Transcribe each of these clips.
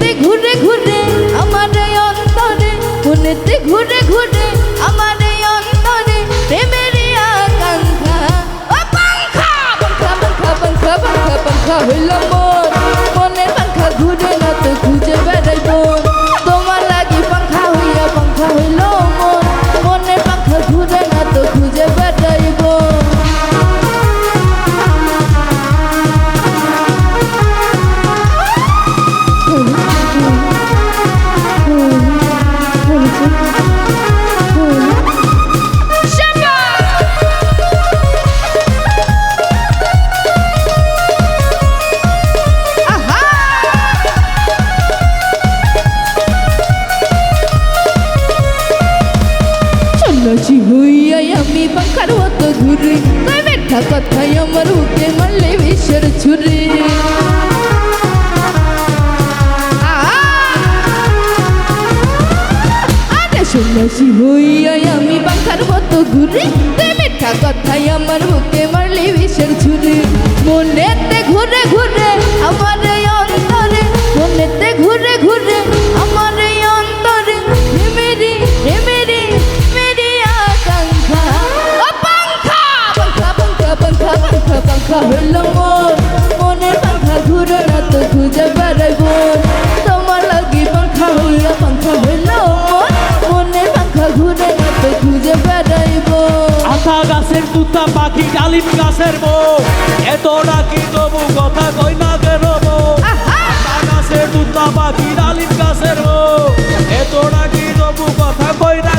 মনেতে ঘুরে ঘুরে আমার অন্তরে মনেতে ঘুরে ঘুরে আমার অন্তরে প্রেমের আকাঙ্ক্ষা। পাঙ্খা পাঙ্খা পাঙ্খা পাঙ্খা পাঙ্খা হইল। সন্ন্যাসী হইয়াই আমি পাখার মতো ঘুরি তাই মিঠা কথাই আমার বুকে মারলে বিশ্বের ছুরি সন্ন্যাসী হইয়াই আমি পাখার মতো ঘুরি তাই মিঠা কথাই আমার বুকে মারলে বিশ্বের ছুরি মনেতে ঘুরে ঘুরে আমার অন্তরে মনেতে ঘুরে ঘুরে বেড়াইব তোমার লাগি পাঙ্খা হইয়া পাঙ্খা হইল। মন ঘুরে খুঁজে বেড়াইব। গাছের তুতা পাখি ডালিম গাছের বউ। এত নাকি তবু কথা কই না কেন আতা গাছের তুতা পাখি ডালিম গাছের বউ। এত নাকি তবু কথা কই না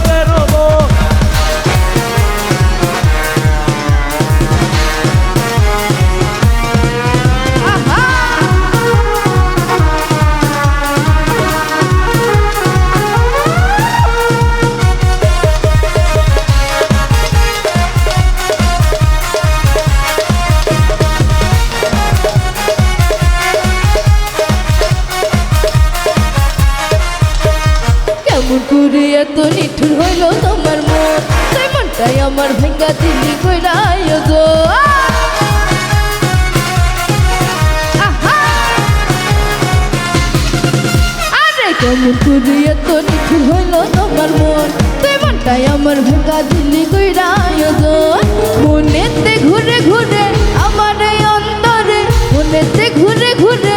করে এত নিঠুর হইল তোমার মন। তাই মনটাই আমার ভেঙ্গা দিলি কেমন করে এত হইল তোমার মন। তুই মনটাই আমার ভেঙ্গা দিলি কইরা আয়োজন মনেতে ঘুরে ঘুরে আমার অন্তরে, মনেতে ঘুরে ঘুরে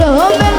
রোমের